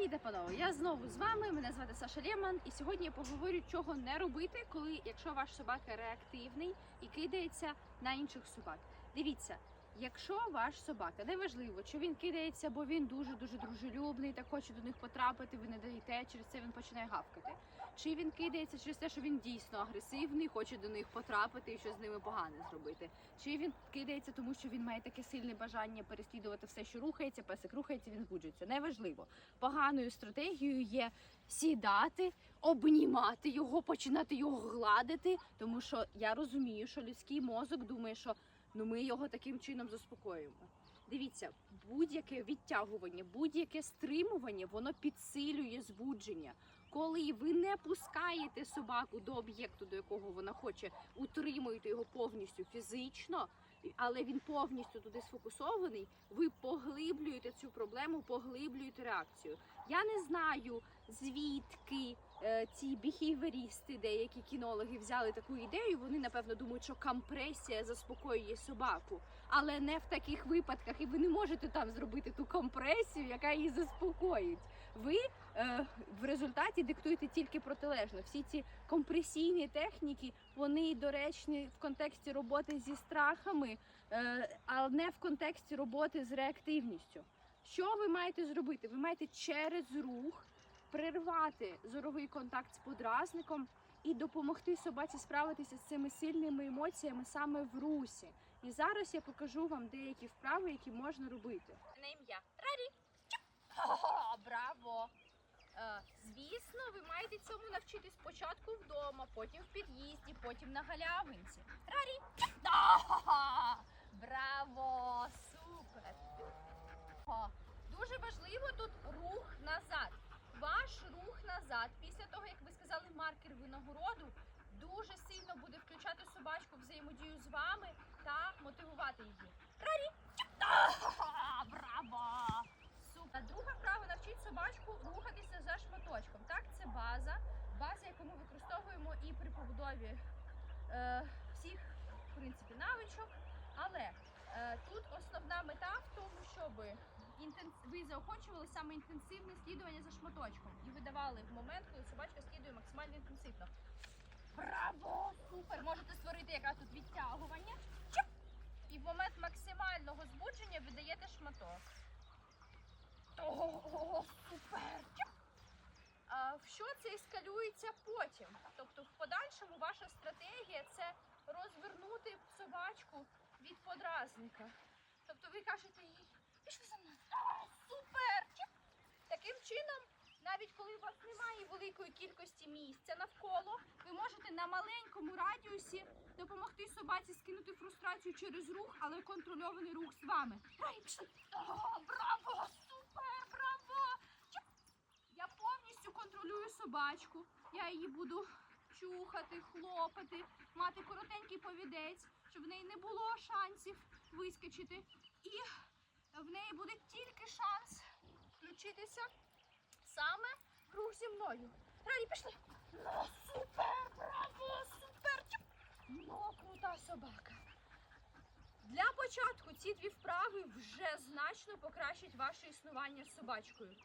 Пані та панове, я знову з вами. Мене звати Саша Лєман, і сьогодні я поговорю, чого не робити, коли якщо ваш собака реактивний і кидається на інших собак. Дивіться, якщо ваш собака неважливо, чи він кидається, бо він дуже дуже дружелюбний та хоче до них потрапити, ви не даєте, через це він починає гавкати. Чи він кидається через те, що він дійсно агресивний, хоче до них потрапити і що з ними погане зробити. Чи він кидається, тому що він має таке сильне бажання переслідувати все, що рухається, песик рухається, він збуджується. Неважливо. Поганою стратегією є сідати, обнімати його, починати його гладити. Тому що я розумію, що людський мозок думає, що ну ми його таким чином заспокоюємо. Дивіться, будь-яке відтягування, будь-яке стримування, воно підсилює збудження. Коли ви не пускаєте собаку до об'єкту, до якого вона хоче, утримуєте його повністю фізично, але він повністю туди сфокусований, ви поглиблюєте цю проблему, поглиблюєте реакцію. Я не знаю, звідки ці біхейверісти, деякі кінологи взяли таку ідею. Вони напевно думають, що компресія заспокоює собаку, але не в таких випадках, і ви не можете там зробити ту компресію, яка її заспокоїть. Ви е, в результаті диктуєте тільки протилежно. Всі ці компресійні техніки, вони доречні в контексті роботи зі страхами, е, а не в контексті роботи з реактивністю. Що ви маєте зробити? Ви маєте через рух прервати зоровий контакт з подразником і допомогти собаці справитися з цими сильними емоціями саме в русі. І зараз я покажу вам деякі вправи, які можна робити. На ім'я Рарі. О, браво! Е, Звісно, ви маєте цьому навчитись спочатку вдома, потім в під'їзді, потім на галявинці. Рарі! Браво! Супер! Дуже важливо тут рух назад. Ваш рух назад, після того, як ви сказали маркер винагороду, дуже сильно буде включати собачку взаємодію з вами та мотивувати її. Рарі! Браво! Супер. Друга вправа навчить собачку рухатися за шматочком. Так, це база, база, яку ми використовуємо і при побудові е, всіх в принципі навичок. Але е, тут основна мета в тому, щоб інтенс... ви заохочували саме інтенсивне слідування за шматочком і видавали в момент, коли собачка слідує максимально інтенсивно. Браво! Супер! Можете створити якраз тут відтягування. І в момент максимального збудження ви даєте шматок. О, супер! А в що це ескалюється потім? Тобто, в подальшому ваша стратегія це розвернути собачку від подразника. Тобто ви кажете їй, пішли за мною. О, супер! Таким чином, навіть коли у вас немає великої кількості місця навколо, ви можете на маленькому радіусі допомогти собаці скинути фрустрацію через рух, але контрольований рух з вами. О, браво! Супер! Браво! Я повністю контролюю собачку. Я її буду чухати, хлопати, мати коротенький повідець, щоб в неї не було шансів вискочити. І в неї буде тільки шанс включитися саме рух зі мною. Раді пішли. Ну, супер, браво, супер! Ну, крута собака. Для початку ці дві вправи вже значно покращать ваше існування з собачкою.